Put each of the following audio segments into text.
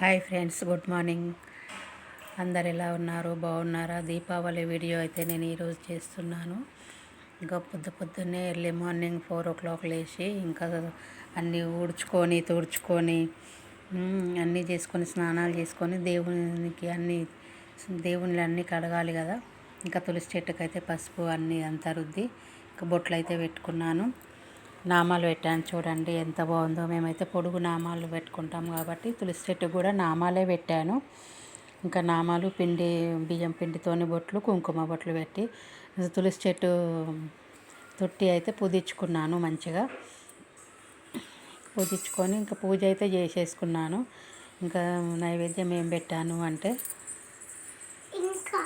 Hi friends good morning. అందరు ఎలా ఉన్నారు? బాగున్నారా? దీపావళి వీడియో అయితే నేను ఈరోజు చేస్తున్నాను. ఇంకా పొద్దు పొద్దున్నే early morning four o'clock లేచి ఇంకా అన్నీ ఊడ్చుకొని తుడుచుకొని అన్నీ చేసుకొని స్నానాలు చేసుకొని దేవునికి అన్నీ దేవుళ్ళు అన్నీ కడగాలి కదా. ఇంకా తులసి చెట్టుకైతే పసుపు అన్నీ అంతా రుద్ది ఇంకా బొట్లు అయితే పెట్టుకున్నాను. నామాలు పెట్టాను చూడండి ఎంత బాగుందో. మేమైతే పొడుగు నామాలు పెట్టుకుంటాం కాబట్టి తులసి చెట్టు కూడా నామాలే పెట్టాను. ఇంకా నామాలు పిండి బియ్యం పిండితోని బొట్లు కుంకుమ బొట్లు పెట్టి తులసి చెట్టు తొట్టి అయితే పుదించుకున్నాను మంచిగా. పూజించుకొని ఇంకా పూజ అయితే చేసేసుకున్నాను. ఇంకా నైవేద్యం ఏం పెట్టాను అంటే ఇంకా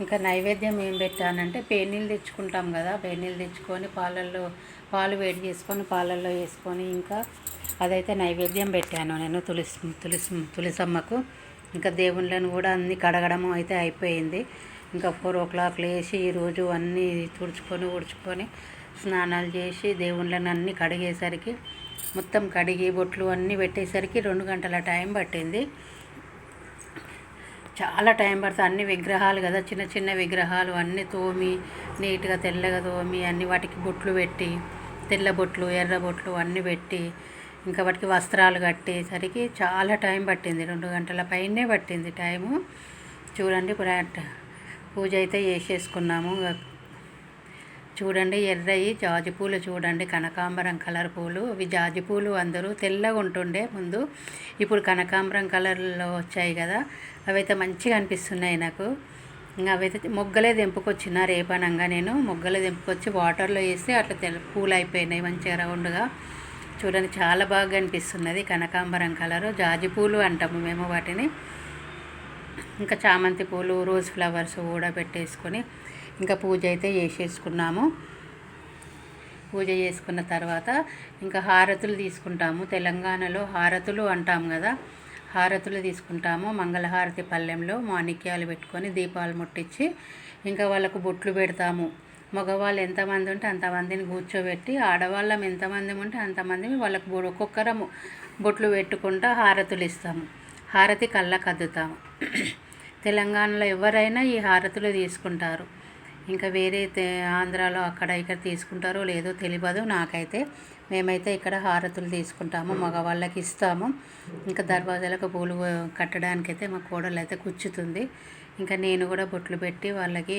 ఇంకా నైవేద్యం ఏం పెట్టానంటే పేనీళ్ళు తెచ్చుకుంటాం కదా పేనీళ్ళు తెచ్చుకొని పాలల్లో పాలు వేడి చేసుకొని పాలల్లో వేసుకొని ఇంకా అదైతే నైవేద్యం పెట్టాను నేను తులసి తులసి తులసమ్మకు. ఇంకా దేవుళ్ళను కూడా అన్ని కడగడము అయితే అయిపోయింది. ఇంకా ఫోర్ ఓ క్లాక్ లేచి ఈరోజు అన్నీ తుడుచుకొని ఉడుచుకొని స్నానాలు చేసి దేవుళ్ళని అన్నీ కడిగేసరికి మొత్తం కడిగి బొట్లు అన్నీ పెట్టేసరికి రెండు గంటల టైం పట్టింది. చాలా టైం పడుతుంది. అన్ని విగ్రహాలు కదా చిన్న చిన్న విగ్రహాలు అన్నీ తోమి నీట్గా తెల్లగా తోమి అన్ని వాటికి బొట్లు పెట్టి తెల్ల బొట్లు ఎర్ర బొట్లు అన్నీ పెట్టి ఇంకా వాటికి వస్త్రాలు కట్టేసరికి చాలా టైం పట్టింది. రెండు గంటల పైనే పట్టింది టైము. చూడండి ఇప్పుడు పూజ అయితే చేసేసుకున్నాము. చూడండి ఎర్రయి జాజి పూలు చూడండి కనకాంబరం కలర్ పూలు. ఇవి జాజి పూలు అందరూ తెల్లగా ఉంటుండే ముందు. ఇప్పుడు కనకాంబరం కలర్లో వచ్చాయి కదా అవైతే మంచిగా అనిపిస్తున్నాయి నాకు. ఇంకా అవైతే మొగ్గలే తెంపుకొచ్చిన రేపనంగా నేను. మొగ్గలే తెంపుకొచ్చి వాటర్లో వేస్తే అట్లా తెల్ల పూలు అయిపోయినాయి మంచిగా రౌండ్గా. చూడండి చాలా బాగా అనిపిస్తున్నది కనకాంబరం కలరు. జాజి పూలు అంటాము మేము వాటిని. ఇంకా చామంతి పూలు రోజ్ ఫ్లవర్స్ కూడా పెట్టేసుకొని ఇంకా పూజ అయితే చేసేసుకున్నాము. పూజ చేసుకున్న తర్వాత ఇంకా హారతులు తీసుకుంటాము. తెలంగాణలో హారతులు అంటాం కదా హారతులు తీసుకుంటాము. మంగళహారతి పల్లెంలో మాణిక్యాలు పెట్టుకొని దీపాలు ముట్టించి ఇంకా వాళ్ళకు బొట్లు పెడతాము. మగవాళ్ళు ఎంతమంది ఉంటే అంతమందిని కూర్చోబెట్టి ఆడవాళ్ళం ఎంతమంది ఉంటే అంతమంది వాళ్ళకు ఒక్కొక్కరము బొట్లు పెట్టుకుంటా హారతులు ఇస్తాము. హారతి కళ్ళకు అద్దుతాము. తెలంగాణలో ఎవరైనా ఈ హారతులు తీసుకుంటారు. ఇంకా వేరే ఆంధ్రాలో అక్కడ ఇక్కడ తీసుకుంటారో లేదో తెలియదు. నాకైతే మేమైతే ఇక్కడ హారతులు తీసుకుంటాము మగవాళ్ళకి ఇస్తాము. ఇంకా దర్వాజాలకు పూలు కట్టడానికైతే మా కోడలు అయితే కూర్చుతుంది. ఇంకా నేను కూడా బొట్లు పెట్టి వాళ్ళకి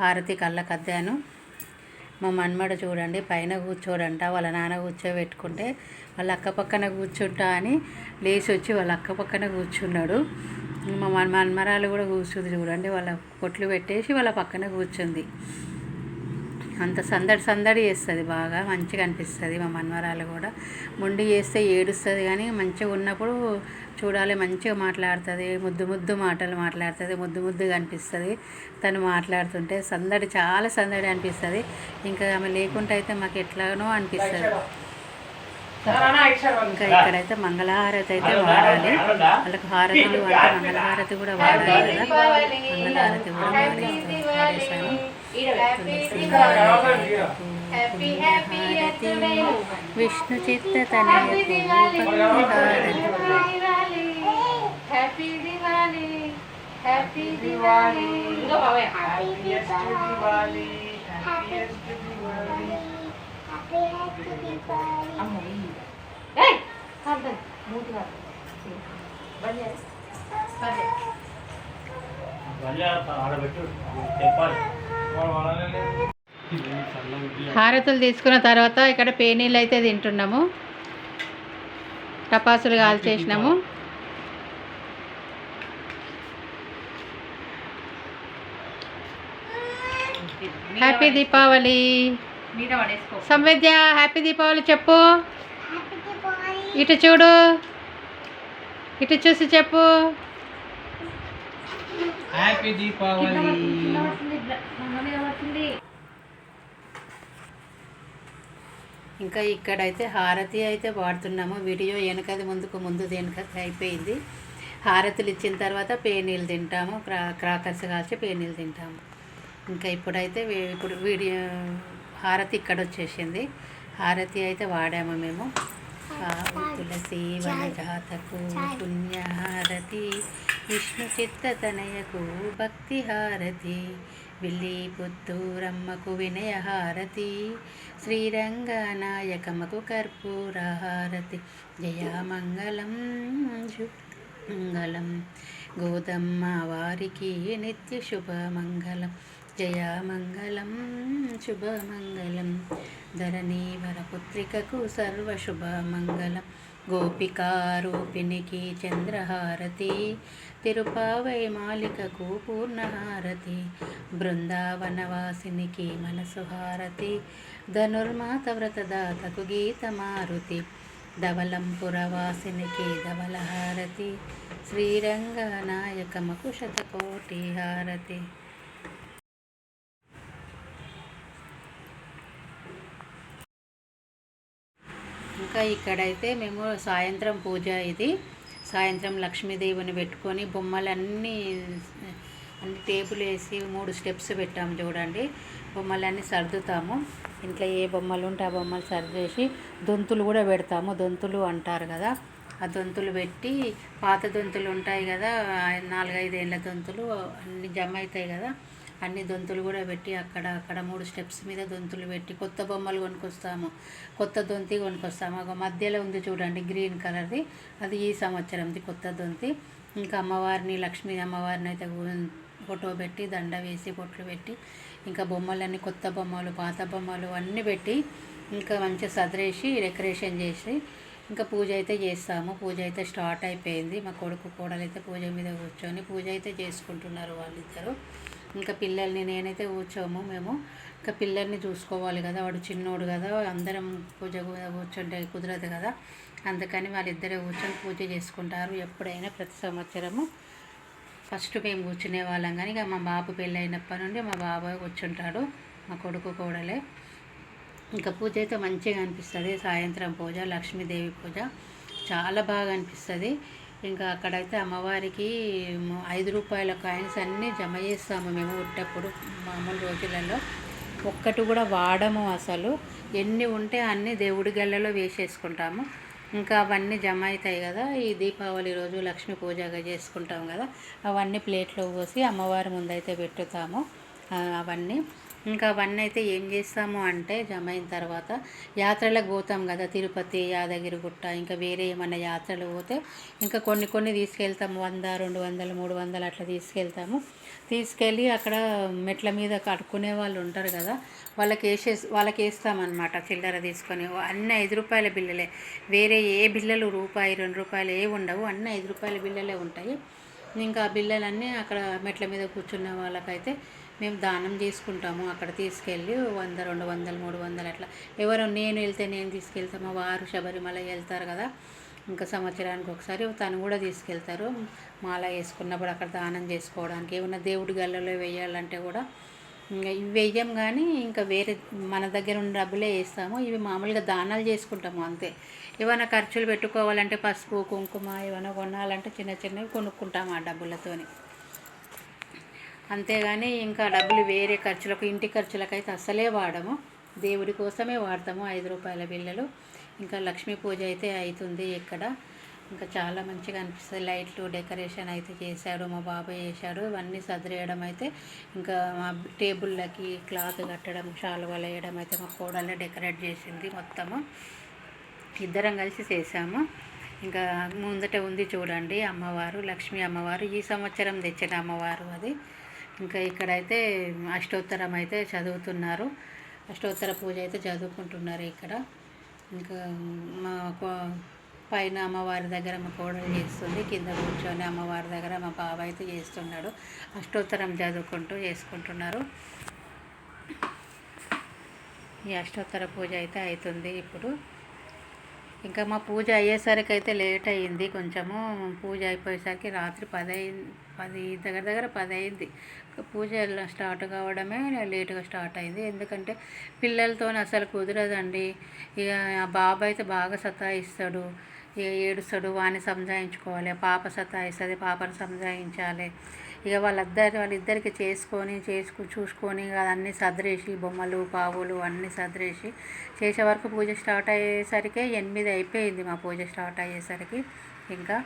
హారతి కళ్ళకద్దాను మా మన్మడ చూడండి పైన కూర్చోడంట వాళ్ళ నాన్న కూర్చోబెట్టుకుంటే వాళ్ళ అక్క పక్కన కూర్చుంటా అని లేచి వచ్చి వాళ్ళ అక్క పక్కన కూర్చున్నాడు. మా మన మన్మరాలు కూడా కూర్చుంది చూడండి వాళ్ళ పొట్లు పెట్టేసి వాళ్ళ పక్కన కూర్చుంది. అంత సందడి సందడి చేస్తుంది బాగా మంచిగా అనిపిస్తుంది మా మన్మరాలు కూడా. మొండి చేస్తే ఏడుస్తుంది కానీ మంచిగా ఉన్నప్పుడు చూడాలి మంచిగా మాట్లాడుతుంది ముద్దు ముద్దు మాటలు మాట్లాడుతుంది ముద్దు ముద్దుగా అనిపిస్తుంది. తను మాట్లాడుతుంటే సందడి చాలా సందడి అనిపిస్తుంది. ఇంకా ఆమె లేకుంటే అయితే మాకు ఎట్లానో అనిపిస్తుంది. ఇంకా ఇక్కడైతే మంగళహారతి అయితే వాడాలి. వాళ్ళకి హారతులు అంటే మంగళహారతి కూడా వాడాలి కదా. మంగళహారతి కూడా వాడేస్తాను విష్ణు చిత్త హ్యాపీ దివాలి హ్యాపీ దివాలి బాబాయ్. హారతులు తీసుకున్న తర్వాత ఇక్కడ పేనీళ్ళు అయితే తింటున్నాము. టపాసులు కాల్చేసినాము. హ్యాపీ దీపావళి మీద పడేసుకో. సంవేద్య హ్యాపీ దీపావళి చెప్పు. ఇటు చూడు. ఇటు చూసి చెప్పు. హ్యాపీ దీపావళి. ఇంకా ఇక్కడైతే హారతి అయితే వాడుతున్నాము. వీడియో వెనకది ముందుకు ముందు వెనక అయిపోయింది. హారతులు ఇచ్చిన తర్వాత పేనీళ్ళు తింటాము. క్రా క్రాకర్స్ కాల్చి పేనీళ్ళు తింటాము. ఇంకా ఇప్పుడైతే ఇప్పుడు వీడియో హారతి ఇక్కడ వచ్చేసింది హారతి అయితే వాడాము మేము. తులసి వనజాతకు పుణ్యహారతి విష్ణు చిత్తతనయకు భక్తి హారతి విల్లి పుత్తూరమ్మకు వినయహారతి శ్రీరంగనాయకమకు కర్పూర హారతి జయమంగళం మంగళం. గోదమ్మ వారికి నిత్య శుభమంగళం జయమంగళం శుభమంగళం. ధరణి వరపుత్రికకు సర్వశుభమంగళం. గోపికారూపిణికి చంద్రహారతి. తిరుపావై మాలికకు పూర్ణహారతి. బృందావనవాసినికి మనసుహారతి. ధనుర్మాత వ్రతదాతకు గీతమారుతి. ధవలంపురవాసినికి ధవలహారతి. శ్రీరంగనాయకమకు శతకోటి హారతి ఇంకా ఇక్కడైతే మేము సాయంత్రం పూజ ఇది. సాయంత్రం లక్ష్మీదేవిని పెట్టుకొని బొమ్మలన్నీ అన్ని టేబుల్ వేసి మూడు స్టెప్స్ పెట్టాము చూడండి. బొమ్మలన్నీ సర్దుతాము. ఇంట్లో ఏ బొమ్మలు ఉంటే ఆ బొమ్మలు సర్దేసి దొంతులు కూడా పెడతాము. దొంతులు అంటారు కదా ఆ దొంతులు పెట్టి పాత దొంతులు ఉంటాయి కదా నాలుగైదు ఏళ్ళ దొంతులు అన్ని జమ అవుతాయి కదా. అన్ని దొంతులు కూడా పెట్టి అక్కడ అక్కడ మూడు స్టెప్స్ మీద దొంతులు పెట్టి కొత్త బొమ్మలు కొనుక్కొస్తాము. కొత్త దొంతి కొనుక్కొస్తాము. ఒక మధ్యలో ఉంది చూడండి గ్రీన్ కలర్ది. అది ఈ సంవత్సరంది కొత్త దొంతి. ఇంకా అమ్మవారిని లక్ష్మీ అమ్మవారిని అయితే ఫోటో పెట్టి దండ వేసి బొట్లు పెట్టి ఇంకా బొమ్మలన్నీ కొత్త బొమ్మలు పాత బొమ్మలు అన్నీ పెట్టి ఇంకా మంచిగా సదిరేసి డెకరేషన్ చేసి ఇంకా పూజ అయితే చేస్తాము. పూజ అయితే స్టార్ట్ అయిపోయింది. మా కొడుకు కోడలు అయితే పూజ మీద కూర్చొని పూజ అయితే చేసుకుంటున్నారు వాళ్ళిద్దరు. ఇంకా పిల్లల్ని నేనైతే కూర్చోము మేము. ఇంకా పిల్లల్ని చూసుకోవాలి కదా వాడు చిన్నోడు కదా అందరం పూజ కూర్చుంటే కుదరదు కదా. అందుకని వాళ్ళిద్దరే కూర్చొని పూజ చేసుకుంటారు ఎప్పుడైనా ప్రతి సంవత్సరము. ఫస్ట్ మేము కూర్చునే వాళ్ళం కానీ ఇక మా బాబు పెళ్ళి అయినప్పటి నుండి మా బాబాయ్ కూర్చుంటాడు మా కొడుకు కోడలే. ఇంకా పూజ అయితే మంచిగా అనిపిస్తుంది. సాయంత్రం పూజ లక్ష్మీదేవి పూజ చాలా బాగా అనిపిస్తుంది. ఇంకా అక్కడైతే అమ్మవారికి ఐదు రూపాయల కాయిన్స్ అన్నీ జమ చేస్తాము మేము ఉట్టప్పుడు మామూలు రోజులలో. ఒక్కటి కూడా వాడము అసలు. ఎన్ని ఉంటే అన్ని దేవుడి గల్లలో వేసేసుకుంటాము. ఇంకా అవన్నీ జమ అవుతాయి కదా. ఈ దీపావళి రోజు లక్ష్మీ పూజగా చేసుకుంటాం కదా. అవన్నీ ప్లేట్లో పోసి అమ్మవారి ముందైతే పెట్టుతాము అవన్నీ. ఇంకా అవన్నీ అయితే ఏం చేస్తాము అంటే జమ అయిన తర్వాత యాత్రలకు పోతాం కదా తిరుపతి యాదగిరిగుట్ట ఇంకా వేరే ఏమైనా యాత్రలు పోతే ఇంకా కొన్ని కొన్ని తీసుకెళ్తాము వంద రెండు వందలు మూడు వందలు అట్లా తీసుకెళ్తాము. తీసుకెళ్ళి అక్కడ మెట్ల మీద కట్టుకునే వాళ్ళు ఉంటారు కదా వాళ్ళకి వేసే వాళ్ళకి వేస్తామన్నమాట చిల్లర తీసుకొని. అన్ని ఐదు రూపాయల బిల్లలే. వేరే ఏ బిల్లలు రూపాయి రెండు రూపాయలు ఏ ఉండవు. అన్ని ఐదు రూపాయల బిల్లలే ఉంటాయి. ఇంకా ఆ బిల్లలన్నీ అక్కడ మెట్ల మీద కూర్చున్న వాళ్ళకైతే మేము దానం చేసుకుంటాము. అక్కడ తీసుకెళ్ళి వంద రెండు వందలు మూడు వందలు అట్లా. ఎవరు నేను వెళ్తే నేను తీసుకెళ్తాము వారు శబరిమల వెళ్తారు కదా. ఇంకా సంవత్సరానికి ఒకసారి తను కూడా తీసుకెళ్తారు. మాల వేసుకున్నప్పుడు అక్కడ దానం చేసుకోవడానికి. ఏమన్నా దేవుడి గల్లలో వేయాలంటే కూడా ఇంకా ఇవి వేయం కానీ ఇంకా వేరే మన దగ్గర ఉన్న డబ్బులే వేస్తాము. ఇవి మామూలుగా దానాలు చేసుకుంటాము అంతే. ఏమైనా ఖర్చులు పెట్టుకోవాలంటే పసుపు కుంకుమ ఏమైనా కొనాలంటే చిన్న చిన్నవి కొనుక్కుంటాము ఆ డబ్బులతోని. అంతేగాని ఇంకా డబ్బులు వేరే ఖర్చులకు ఇంటి ఖర్చులకైతే అస్సలే వాడము. దేవుడి కోసమే వాడతాము ఐదు రూపాయల బిళ్ళలు. ఇంకా లక్ష్మీ పూజ అయితే అవుతుంది ఇక్కడ ఇంకా చాలా మంచిగా అనిపిస్తుంది. లైట్లు డెకరేషన్ అయితే చేశాడు మా బాబాయ్ చేశాడు. ఇవన్నీ సదిరేయడం అయితే ఇంకా మా టేబుల్లకి క్లాత్ కట్టడం శాలువలు వేయడం అయితే మా కోడలే డెకరేట్ చేసింది మొత్తము. ఇద్దరం కలిసి చేసాము ఇంకా ముందట ఉంది చూడండి అమ్మవారు లక్ష్మీ అమ్మవారు. ఈ సంవత్సరం తెచ్చిన అమ్మవారు అది. ఇంకా ఇక్కడైతే అష్టోత్తరం అయితే చదువుతున్నారు. అష్టోత్తర పూజ అయితే చదువుకుంటున్నారు ఇక్కడ. ఇంకా మా కో- పైన అమ్మవారి దగ్గర మా కోడలు చేస్తుంది. కింద కూర్చొని అమ్మవారి దగ్గర మా బాబాయ్ అయితే చేస్తున్నాడు. అష్టోత్తరం చదువుకుంటూ చేసుకుంటున్నారు. ఈ అష్టోత్తర పూజ అయితే అవుతుంది ఇప్పుడు. ఇంకా మా పూజ అయ్యేసరికి అయితే లేట్ అయ్యింది. కొంచెము పూజ అయిపోయేసరికి రాత్రి పది పది దగ్గర దగ్గర పది అయింది పూజ స్టార్ట్ కావడమే లేటుగా స్టార్ట్ అయింది. ఎందుకంటే పిల్లలతో అసలు కుదరదండి. ఇక ఆ బాబు అయితే బాగా సతాయిస్తాడు. ఇక ఏడుస్తాడు వాడిని సంజాయించుకోవాలి. పాప సతాయిస్తుంది పాపను సంజాయించాలి. ఇక వాళ్ళిద్దరు వాళ్ళిద్దరికి చేసుకొని చేసుకు చూసుకొని అన్నీ సదిరేసి బొమ్మలు పావులు అన్నీ సదిరేసి చేసే వరకు పూజ స్టార్ట్ అయ్యేసరికి ఎనిమిది అయిపోయింది మా పూజ స్టార్ట్ అయ్యేసరికి. ఇంకా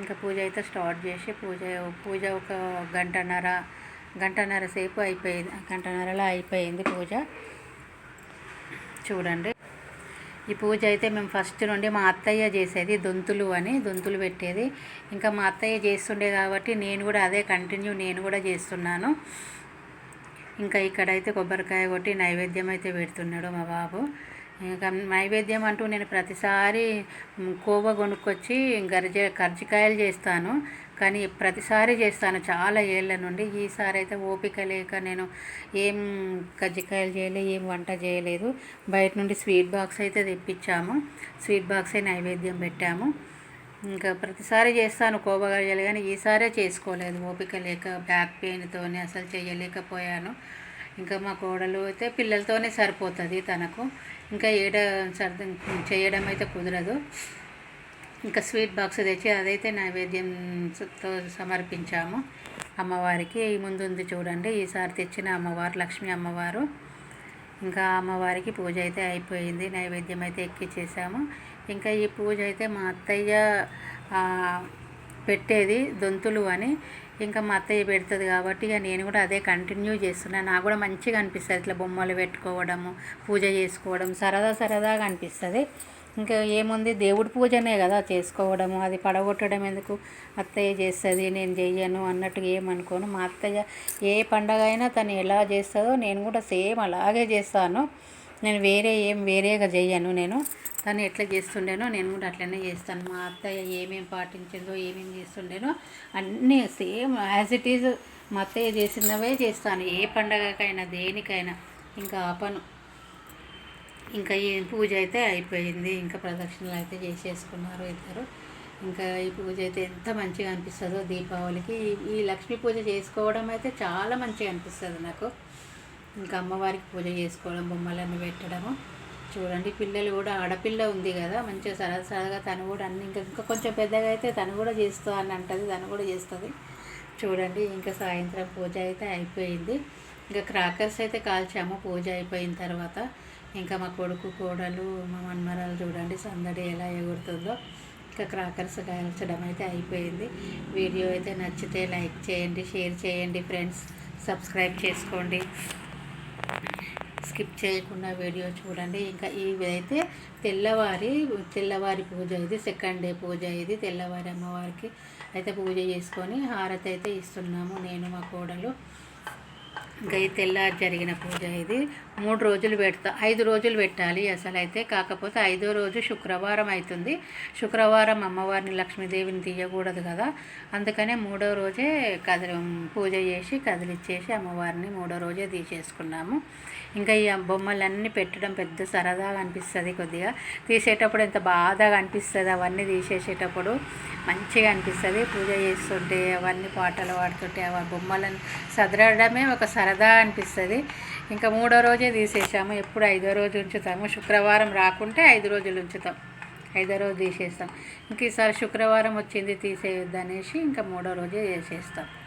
ఇంకా పూజ అయితే స్టార్ట్ చేసి పూజ పూజ ఒక గంటన్నర గంటన్నర సేపు అయిపోయింది గంటన్నరలో అయిపోయింది పూజ. చూడండి. ఈ పూజ అయితే మేము ఫస్ట్ నుండి మా అత్తయ్య చేసేది దొంతులు అని దొంతులు పెట్టేది. ఇంకా మా అత్తయ్య చేస్తుండే కాబట్టి నేను కూడా అదే కంటిన్యూ నేను కూడా చేస్తున్నాను. ఇంకా ఇక్కడైతే కొబ్బరికాయ కొట్టి నైవేద్యం అయితే పెడుతున్నాడు మా బాబు. ఇంకా నైవేద్యం అంటూ నేను ప్రతిసారి కోవ కొనుక్కొచ్చి గరిజ కర్జికాయలు చేస్తాను. కానీ ప్రతిసారి చేస్తాను. చాలా ఏళ్ళ నుండి ఈసారి అయితే ఓపిక లేక నేను ఏం కజ్జికాయలు చేయలేదు ఏం వంట చేయలేదు. బయట నుండి స్వీట్ బాక్స్ అయితే తెప్పించాము. స్వీట్ బాక్సే నైవేద్యం పెట్టాము. ఇంకా ప్రతిసారి చేస్తాను కోవ కానీ ఈసారే చేసుకోలేదు. ఓపిక లేక బ్యాక్ పెయిన్తోనే అసలు చేయలేకపోయాను. ఇంకా మా కోడలు అయితే పిల్లలతోనే సరిపోతుంది తనకు. ఇంకా ఏడ సర్ద చేయడం అయితే కుదరదు. ఇంకా స్వీట్ బాక్స్ తెచ్చి అదైతే నైవేద్యంతో సమర్పించాము. అమ్మవారికి ముందుంది ముందు ఉంది చూడండి. ఈసారి తెచ్చిన అమ్మవారు లక్ష్మీ అమ్మవారు. ఇంకా అమ్మవారికి పూజ అయితే అయిపోయింది. నైవేద్యం అయితే ఎక్కిచ్చేసాము. ఇంకా ఈ పూజ అయితే మా అత్తయ్య పెట్టేది దొంతులు అని. ఇంకా మా అత్తయ్య పెడుతుంది కాబట్టి ఇక నేను కూడా అదే కంటిన్యూ చేస్తున్నాను నాకు కూడా మంచిగా అనిపిస్తుంది ఇట్లా బొమ్మలు పెట్టుకోవడము పూజ చేసుకోవడం. సరదా సరదాగా అనిపిస్తుంది. ఇంకా ఏముంది? దేవుడి పూజనే కదా చేసుకోవడము. అది పడగొట్టడం ఎందుకు? అత్తయ్య చేస్తుంది నేను చెయ్యను అన్నట్టు ఏమనుకోను మా అత్తయ్య ఏ పండగ అయినా తను ఎలా చేస్తుందో నేను కూడా సేమ్ అలాగే చేస్తాను. నేను వేరే ఏం వేరేగా చెయ్యను నేను. తను ఎట్లా చేస్తుండేనో నేను కూడా అట్లనే చేస్తాను. మా అత్తయ్య ఏమేమి పాటించిందో ఏమేమి చేస్తుండేనో అన్నీ సేమ్ యాజ్ ఇట్ ఈజ్ మా అత్తయ్య చేసినవే చేస్తాను. ఏ పండగకైనా దేనికైనా. ఇంకా ఆపను ఇంకా ఈ పూజ అయితే అయిపోయింది. ఇంకా ప్రదక్షిణలు అయితే చేసేసుకున్నారు ఇద్దరు. ఇంకా ఈ పూజ అయితే ఎంత మంచిగా అనిపిస్తుందో దీపావళికి. ఈ- లక్ష్మీ పూజ చేసుకోవడం అయితే చాలా మంచిగా అనిపిస్తుంది నాకు. ఇంకా అమ్మవారికి పూజ చేసుకోవడం బొమ్మలన్నీ పెట్టడము. చూడండి పిల్లలు కూడా ఆడపిల్ల ఉంది కదా మంచిగా సరదా సరదాగా తను కూడా అన్ని ఇంకా ఇంకా కొంచెం పెద్దగా అయితే తను కూడా చేస్తా అని అంటుంది తను కూడా చేస్తుంది. చూడండి ఇంకా సాయంత్రం పూజ అయితే అయిపోయింది. ఇంకా క్రాకర్స్ అయితే కాల్చాము పూజ అయిపోయిన తర్వాత. ఇంకా మా కొడుకు కోడలు మా మన్మరాలు చూడండి సందడి ఎలా ఎగురుతుందో. ఇంకా క్రాకర్స్ కాల్చడం అయితే అయిపోయింది. వీడియో అయితే నచ్చితే లైక్ చేయండి షేర్ చేయండి ఫ్రెండ్స్. సబ్స్క్రైబ్ చేసుకోండి. స్కిప్ చేయకుండా వీడియో చూడండి. ఇంకా ఇవైతే తెల్లవారి తెల్లవారి పూజ ఇది సెకండ్ డే పూజ ఇది తెల్లవారి అమ్మవారికి అయితే పూజ చేసుకొని హారతి అయితే ఇస్తున్నాము నేను మా కోడలు. ఇంకా ఈ తెల్లారి జరిగిన పూజ ఇది. మూడు రోజులు పెడతా ఐదు రోజులు పెట్టాలి అసలు అయితే కాకపోతే ఐదో రోజు శుక్రవారం అవుతుంది శుక్రవారం అమ్మవారిని లక్ష్మీదేవిని తీయకూడదు కదా. అందుకనే మూడో రోజే కదిలి పూజ చేసి కదిలిచ్చేసి అమ్మవారిని మూడో రోజే తీసేసుకున్నాము. ఇంకా ఈ బొమ్మలన్నీ పెట్టడం పెద్ద సరదాగా అనిపిస్తుంది కొద్దిగా. తీసేటప్పుడు ఎంత బాధగా అనిపిస్తుంది అవన్నీ తీసేసేటప్పుడు. మంచిగా అనిపిస్తుంది పూజ చేస్తుంటే అవన్నీ పాటలు పాడుతుంటే ఆ బొమ్మలను సదరడమే ఒక సరదా కదా అనిపిస్తుంది. ఇంకా మూడో రోజే తీసేసాము. ఎప్పుడు ఐదో రోజు ఉంచుతాము. శుక్రవారం రాకుంటే ఐదు రోజులు ఉంచుతాం. ఐదో రోజు తీసేస్తాం. ఇంక ఈసారి శుక్రవారం వచ్చింది తీసేయొద్దు అనేసి ఇంకా మూడో రోజే చేసేస్తాం.